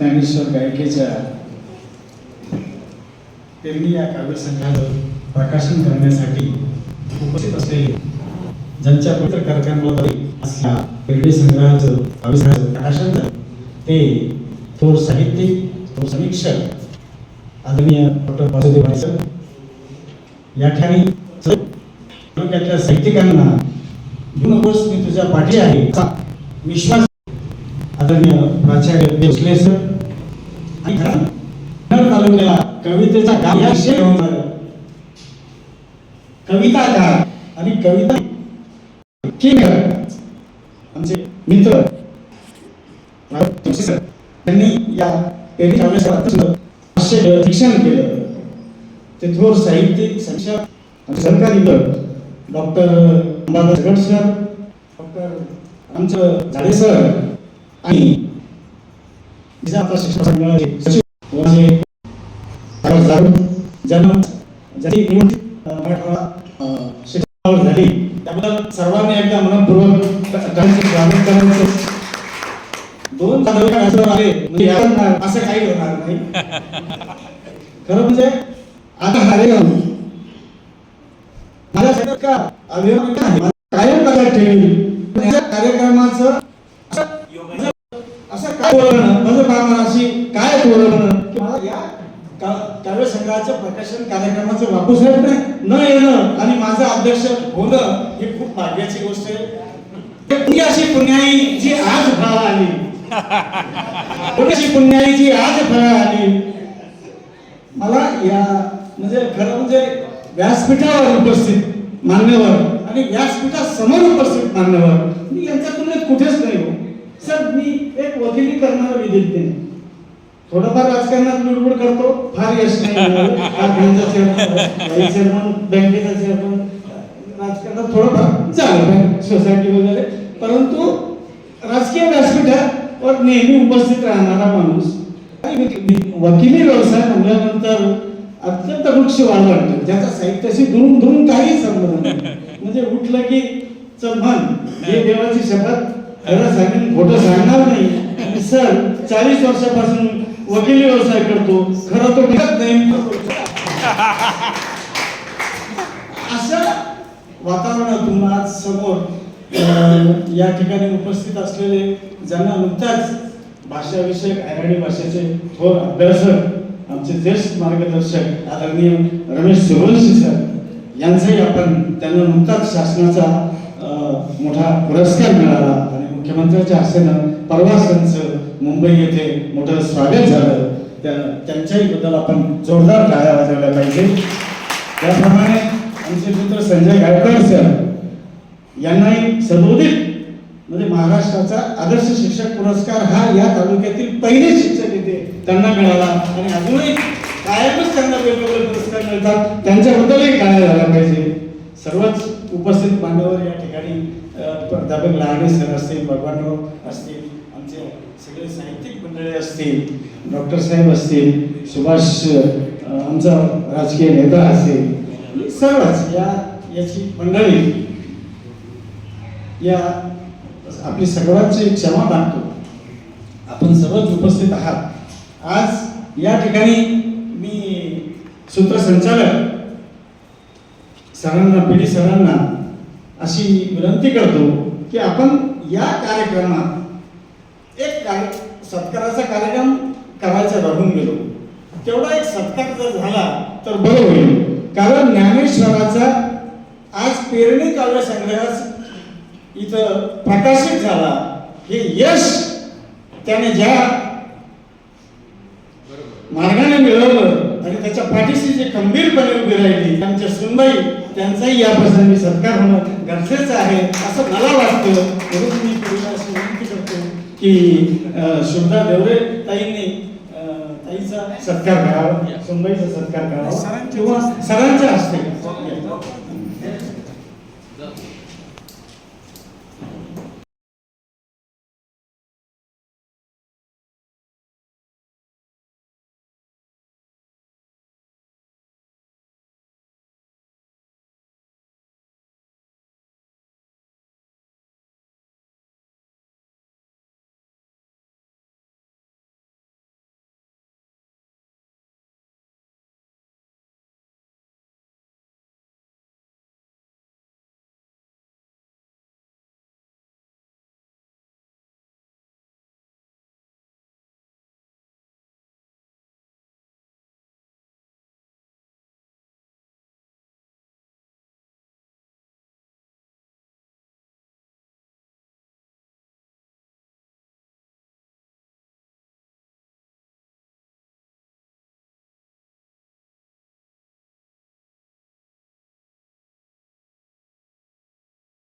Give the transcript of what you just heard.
ज्ञानेश्वर गायकेच्या पेरणी या काव्यसंग्रहाचं प्रकाशन करण्यासाठी उपस्थित असलेले ज्यांच्या पवित्र कार्यक्रमाला असल्या पेरणी संग्रहाचं काव्यसंग्रहाचं प्रकाशन झालं ते थोर साहित्यिक थोर समीक्षक आदरणीय डॉक्टर वासुदेव सर या ठिकाणी तालुक्यातल्या साहित्यिकांना घेऊन नकोस मी तुझ्या पाठी आहे. विश्वास आदरणीय प्राचार्य भोसले सर तालुक्याला कवितेचा गाव या कविता घेऊन आणि कविता किंगर आमचे मित्र. त्यांनी या शिक्षण केलं. ते थोर साहित्यिक संक्षक आणि सरकारी गट डॉक्टर अंबादास गट सर डॉक्टर आमचं झाडे सर आणि झाली त्याबद्दल सर्वांनी एकदा मनपूर्वक दोन जाधव असं आले म्हणजे असं काही होणार नाही खरं म्हणजे आता कार्यक्रम माझ्यासाठी का अभिमान आहे कायम लक्षात ठेवील या कार्यक्रमाचं बोलणं म्हणजे बाबा अशी काय बोलणं की मला या का- काव्यसंग्रहाच्या प्रकाशन कार्यक्रमाचं न येणं आणि माझं अध्यक्ष होणं ही खूप भाग्याची गोष्ट आहे. ती अशी पुण्याई जी आज फळा आली पुण्याची पुण्याई जी आज फळा आली मला या म्हणजे खरं म्हणजे व्यासपीठावर उपस्थित मान्यवर आणि व्यासपीठासमोर उपस्थित मान्यवर. मी यांच्या तुलनेत कुठेच नाही. सर मी एक वकिली करणारा विद्यार्थी थोडंफार राजकारणात लुडबुड करतो फार यश नाही चेअरमन बँकेचा चेअरमन राजकारणात थोडंफार झालं सोसायटी वगैरे. परंतु राजकीय व्यासपीठावर नेहमी उपस्थित राहणारा माणूस. वकिली व्यवसाय म्हटल्यानंतर अत्यंत वृक्ष वाढ वाटतो ज्याचा साहित्याशी दुरून दुरून काही संबंध नाही. म्हणजे उठलं की चल हे देवाची शपथ खरं सांगेन खोटं सांगणार नाही. सर चाळीस वर्षापासून वकिली व्यवसाय करतो. खरं तो मिळत नाही. असं वातावरणातून आज समोर या ठिकाणी उपस्थित असलेले ज्यांना नुकत्याच भाषाविषयक अराणी भाषेचे थोर अभ्यासक आमचे ज्येष्ठ मार्गदर्शक आदरणीय रमेश सूर्यवंशी सर यांचाही आपण त्यांना नुकताच शासनाचा अं, मोठा पुरस्कार मिळाला. मुख्यमंत्र्यांच्या हस्तेनं परवा त्यांचं मुंबई येथे मोठं स्वागत झालं. त्या त्यांच्याही बद्दल आपण जोरदार टाळ्या वाजवल्या पाहिजे. त्याप्रमाणे आमचे मित्र संजय गायकवाड सर यांनाही सदोदित म्हणजे महाराष्ट्राचा आदर्श शिक्षक पुरस्कार हा या तालुक्यातील पहिले शिक्षक येते त्यांना मिळाला. आणि अजूनही कायमच त्यांना वेगवेगळे पुरस्कार मिळतात. त्यांच्याबद्दलही काय झाल्या पाहिजे. सर्वच उपस्थित मान्यवर या ठिकाणी प्राध्यापक लहाने सर असतील भगवानराव असतील आमचे सगळे साहित्यिक मंडळी असतील डॉक्टर साहेब असतील सुभाष आमचा राजकीय नेता असेल सर्वच या याची मंडळी या आपली सर्वांची क्षमा मागतो. आपण सर्वच उपस्थित आहात. आज या ठिकाणी मी सूत्रसंचालक सरांना पिढी सरांना अशी विनंती करतो की आपण या कार्यक्रमात एक कार्य सत्काराचा कार्यक्रम करायचा राहून गेलो तेवढा एक सत्कार जर झाला तर बरं होईल. कारण ज्ञानेश्वराचा आज पेरणी काव्य संग्रह इथं प्रकाशित झाला. हे यश त्याने ज्या मार्गाने मिळवलं आणि त्याच्या पाठीशी जे खंबीरपणे उभी राहिली त्यांच्या सुनबाई त्यांचाही या प्रसंगी सत्कार होणार. गरजेचं आहे असं मला वाटतं. म्हणून मी पिढीला अशी विनंती करतो की शुभदा देवरे ताईंनी ताईचा सत्कार करावा सुनबाईचा सत्कार करावा किंवा सरांच्या हस्ते.